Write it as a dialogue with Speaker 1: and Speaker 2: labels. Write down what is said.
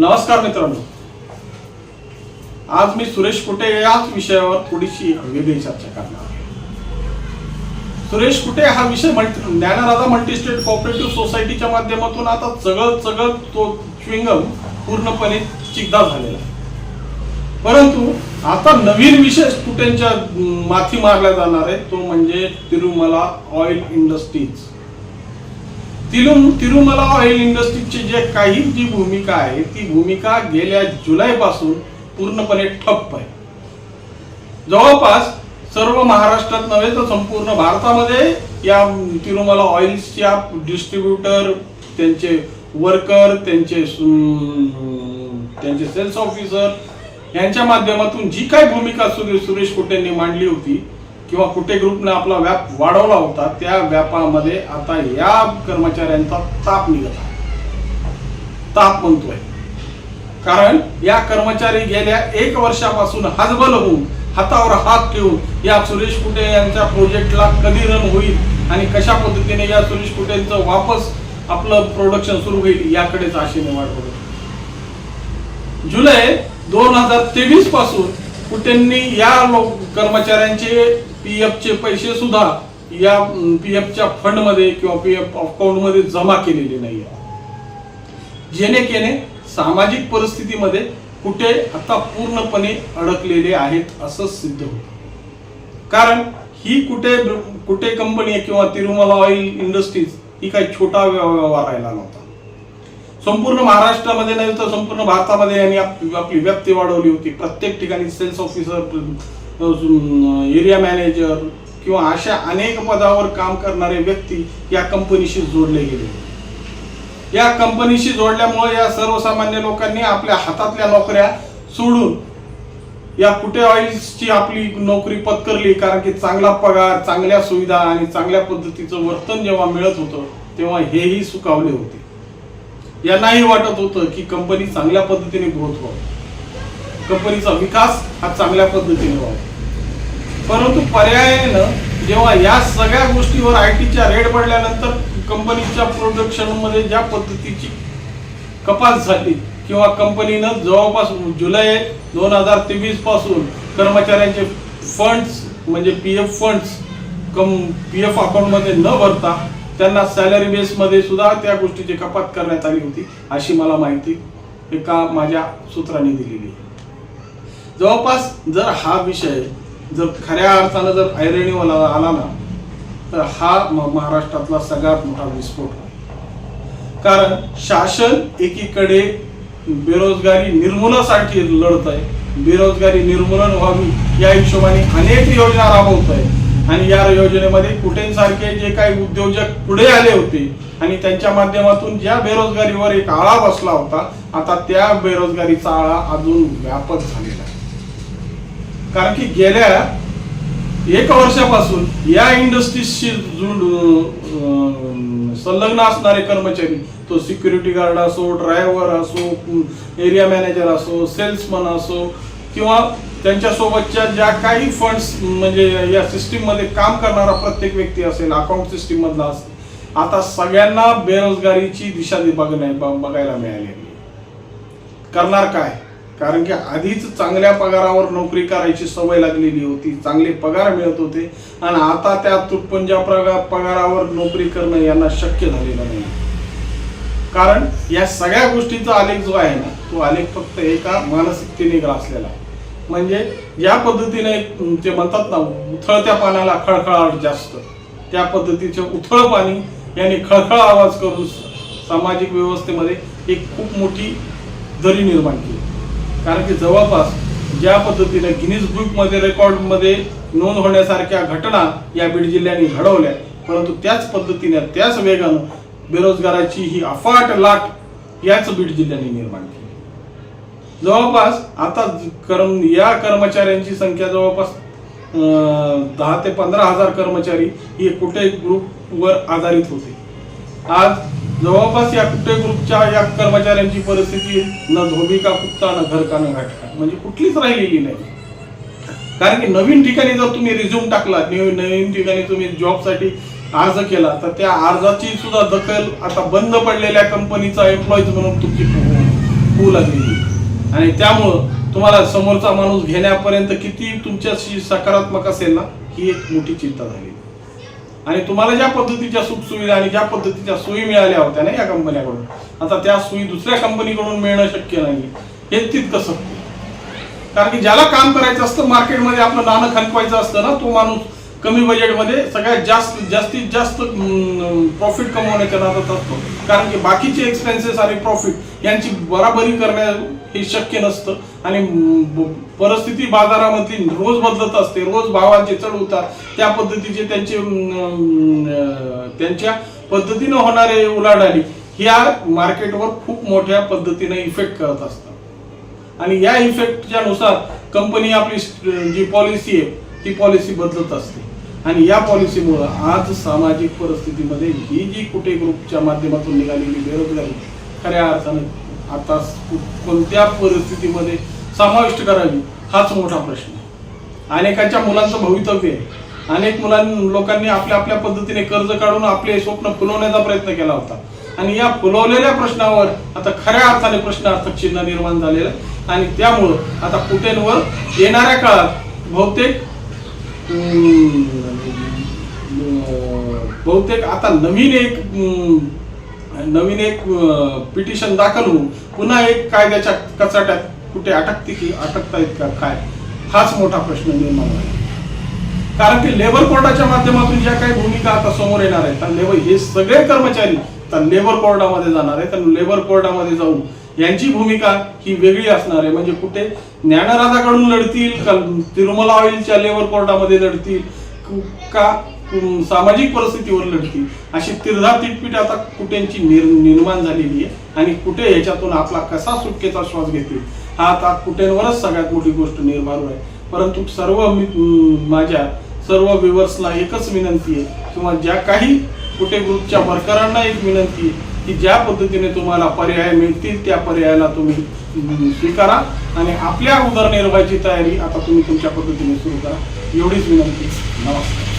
Speaker 1: नमस्कार मित्रांनो. आज मी सुरेश कुटे याच विषयावर थोडीशी वेगळी चर्चा करणार सुरेश कुटे हा विषय मल्टी ज्ञानराधा मल्टीस्टेट कॉपरेटिव्ह सोसायटीच्या माध्यमातून आता चगळ चगळ तो च्विंगम पूर्णपणे चिकदा झालेला आहे. परंतु आता नवीन विषय कुठेच्या माथी मारला जाणार आहे तो म्हणजे तिरुमला ऑइल इंडस्ट्रीज. तिरुम तिरुमला ऑइल इंडस्ट्रीची जे काही जी भूमिका आहे ती भूमिका गेल्या जुलैपासून पूर्णपणे ठप्प आहे. जवळपास सर्व महाराष्ट्रात नव्हे तर संपूर्ण भारतामध्ये या तिरुमला ऑइल्सच्या डिस्ट्रीब्युटर त्यांचे वर्कर त्यांचे त्यांचे सेल्स ऑफिसर यांच्या माध्यमातून जी काही भूमिका सुरेश कुटेंनी मांडली होती किंवा कुठे ग्रुपने आपला व्याप वाढवला होता त्या व्यापामध्ये आता या कर्मचाऱ्यांचा ताप निघत आहे. ताप म्हणतोय. कारण या कर्मचारी गेल्या एक वर्षापासून हजबल होऊन हातावर हात ठेवून या सुरेश कुटे यांच्या प्रोजेक्टला कधी रन होईल आणि कशा पद्धतीने या सुरेश कुटेंचं वापस आपलं प्रोडक्शन सुरू होईल याकडेच आशेने वाट बघत जुलै दोन हजार तेवीसपासून कुटेंनी या लोक कर्मचाऱ्यांचे पी चे पैसे सुद्धा या पी एफच्या फंडमध्ये किंवा पी एफ अकाउंटमध्ये जमा केलेले नाही जेणे जेणेकेने सामाजिक परिस्थितीमध्ये कुठे आता पूर्णपणे अडकलेले आहेत असं सिद्ध होत. कारण ही कुठे कुठे कंपनी किंवा तिरुमला ऑइल इंडस्ट्रीज ही काही छोटा व्यवहार राहिला नव्हता. संपूर्ण महाराष्ट्रामध्ये नाही तर संपूर्ण भारतामध्ये यांनी आपली व्याप्ती वाढवली होती. प्रत्येक ठिकाणी सेल्स ऑफिसर एरिया मॅनेजर किंवा अशा अनेक पदावर काम करणारे व्यक्ती या कंपनीशी जोडले गेले. या कंपनीशी जोडल्यामुळे या सर्वसामान्य लोकांनी आपल्या हातातल्या नोकऱ्या सोडून या कुठे ऑइल्सची आपली नोकरी पत्करली कारण की चांगला पगार चांगल्या सुविधा आणि चांगल्या पद्धतीचं वर्तन जेव्हा मिळत होतं तेव्हा हेही सुकावले होते. यांनाही वाटत होतं की कंपनी चांगल्या पद्धतीने ग्रोथ व्हावी. कंपनीचा विकास हा चांगल्या पद्धतीने व्हावा. परंतु पर्यायानं जेव्हा या सगळ्या गोष्टीवर आय टीच्या रेड पडल्यानंतर कंपनीच्या प्रोडक्शनमध्ये ज्या पद्धतीची कपात झाली किंवा कंपनीनं जवळपास जुलै दोन हजार तेवीसपासून कर्मचाऱ्यांचे फंड्स म्हणजे पी एफ फंड्स कम पी एफ अकाउंटमध्ये न भरता त्यांना सॅलरी बेसमध्ये सुद्धा त्या गोष्टीची कपात करण्यात आली होती अशी मला माहिती एका माझ्या सूत्राने दिलेली आहे. जवळपास जर हा विषय जर खऱ्या अर्थानं जर ऐरणीवाला आला ना तर हा महाराष्ट्रातला सगळ्यात मोठा विस्फोट आहे कारण शासन एकीकडे बेरोजगारी निर्मूलनासाठी लढत आहे बेरोजगारी निर्मूलन व्हावी या हिशोबाने अनेक योजना राबवत आहे आणि या योजनेमध्ये कुठेसारखे जे काही उद्योजक पुढे आले होते आणि त्यांच्या माध्यमातून ज्या बेरोजगारीवर एक आळा बसला होता आता त्या बेरोजगारीचा आळा अजून व्यापक झाला आहे कारण की गेल्या एक वर्षापासून या इंडस्ट्रीजशी संलग्न असणारे कर्मचारी तो सिक्युरिटी गार्ड असो ड्रायव्हर असो एरिया मॅनेजर असो सेल्समन असो किंवा त्यांच्यासोबतच्या ज्या काही फंड्स म्हणजे या सिस्टीममध्ये काम करणारा प्रत्येक व्यक्ती असेल अकाउंट सिस्टीममधला असेल आता सगळ्यांना बेरोजगारीची दिशा बघण्या बघायला मिळालेली करणार काय? कारण की आधीच चांगल्या पगारावर नोकरी करायची सवय लागलेली होती चांगले पगार मिळत होते आणि आता त्या तुटपुंजा पगारावर नोकरी करणं यांना शक्य झालेलं नाही. कारण या सगळ्या गोष्टीचा आलेख जो आहे ना तो आलेख फक्त एका मानसिकतेने ग्रासलेला आहे. म्हणजे या पद्धतीने ते म्हणतात ना उथळत्या पाण्याला खळखळाट जास्त. त्या पद्धतीचे उथळ पाणी यांनी खळखळ आवाज करून सामाजिक व्यवस्थेमध्ये एक खूप मोठी दरी निर्माण केली. कारण की जवळपास ज्या पद्धतीने गिनीज बुकमध्ये रेकॉर्डमध्ये नोंद होण्यासारख्या घटना या बीड जिल्ह्याने घडवल्या परंतु त्याच पद्धतीने त्याच वेगानं बेरोजगाराची ही अफाट लाट याच बीड जिल्ह्याने निर्माण केली. जवळपास आता कर्म या कर्मचाऱ्यांची संख्या जवळपास दहा ते पंधरा हजार कर्मचारी हे कुठे ग्रुपवर आधारित होते. आज जवळपास या कुठे ग्रुपच्या या कर्मचाऱ्यांची परिस्थिती न धोबी का कुत्ता न घर का ना घाटका. म्हणजे कुठलीच राहिलेली नाही. कारण की नवीन ठिकाणी जर तुम्ही रिझ्यूम टाकला नवीन नवीन ठिकाणी तुम्ही जॉबसाठी अर्ज केला तर त्या अर्जाची सुद्धा दखल आता बंद पडलेल्या कंपनीचा एम्प्लॉईज म्हणून तुमची होऊ लागलेली आणि त्यामुळं तुम्हाला समोरचा माणूस घेण्यापर्यंत किती तुमच्याशी सकारात्मक असेल ना ही एक मोठी चिंता झाली. आणि तुम्हाला ज्या पद्धतीच्या सुखसुविधा आणि ज्या पद्धतीच्या सोयी मिळाल्या होत्या ना या कंपन्याकडून आता त्या सोयी दुसऱ्या कंपनीकडून मिळणं शक्य नाही हे तितकं सत्य. कारण की ज्याला काम करायचं असतं मार्केटमध्ये आपलं नाणं खणकवायचं असतं ना तो माणूस कमी बजेटमध्ये सगळ्यात जास्त जास्तीत जास्त प्रॉफिट कमवण्याच्या नादात असतो. कारण की बाकीचे एक्सपेन्सेस आणि प्रॉफिट यांची बराबरी करण्या हे शक्य नसतं. आणि परिस्थिती बाजारामधली रोज बदलत असते रोज भावांचे चढ उतार त्या पद्धतीचे त्यांचे त्यांच्या पद्धतीनं होणारे उलाढाली ह्या मार्केटवर खूप मोठ्या पद्धतीने इफेक्ट करत असतात. आणि या इफेक्टच्या नुसार कंपनी आपली जी पॉलिसी आहे ती पॉलिसी बदलत असते. आणि या पॉलिसीमुळं आज सामाजिक परिस्थितीमध्ये ही जी कुठे ग्रुपच्या माध्यमातून निघालेली बेरोजगारी खऱ्या अर्थानं आता कोणत्या परिस्थितीमध्ये समाविष्ट करावी हाच मोठा प्रश्न आहे. अनेकांच्या मुलांचं भवितव्य आहे. अनेक मुलां लोकांनी आपल्या आपल्या पद्धतीने कर्ज काढून आपले स्वप्न फुलवण्याचा प्रयत्न केला होता. आणि या फुलवलेल्या प्रश्नावर आता खऱ्या अर्थाने प्रश्नार्थक चिन्ह निर्माण झालेलं आहे. आणि त्यामुळं आता कुटेंवर येणाऱ्या काळात बहुतेक बहुतेक आता नवीन एक नवीन एक पिटिशन दाखल होऊन पुन्हा एक कायद्याच्या कचाट्यात कुठे अटकते की अटकतायत का काय? हाच मोठा प्रश्न निर्माण झाला. कारण की लेबर कोर्टाच्या माध्यमातून ज्या काही भूमिका आता समोर येणार आहेत तर लेबर हे सगळे कर्मचारी तर लेबर कोर्टामध्ये जाणार आहे तर लेबर कोर्टामध्ये जाऊन यांची भूमिका ही वेगळी असणार आहे. म्हणजे कुठे ज्ञानराजाकडून लढतील का तिरुमला ऑइलच्या लेबर कोर्टामध्ये लढतील का सामाजिक परिस्थितीवर लढतील. अशी तिरधा तिटपीट आता कुठेंची निर् निर्माण झालेली आहे आणि कुठे याच्यातून आपला कसा सुटकेचा श्वास घेतील हा आता कुठेवरच सगळ्यात मोठी गोष्ट निर्माण आहे परंतु सर्व मी माझ्या सर्व व्ह्युअर्सला एकच विनंती आहे किंवा ज्या काही कुठे ग्रुपच्या वर्करांना एक विनंती आहे की ज्या पद्धतीने तुम्हाला पर्याय मिळतील त्या पर्यायाला तुम्ही स्वीकारा आणि आपल्या उदरनिर्वाहाची तयारी आता तुम्ही तुमच्या पद्धतीने सुरू करा. एवढीच विनंती. नमस्कार.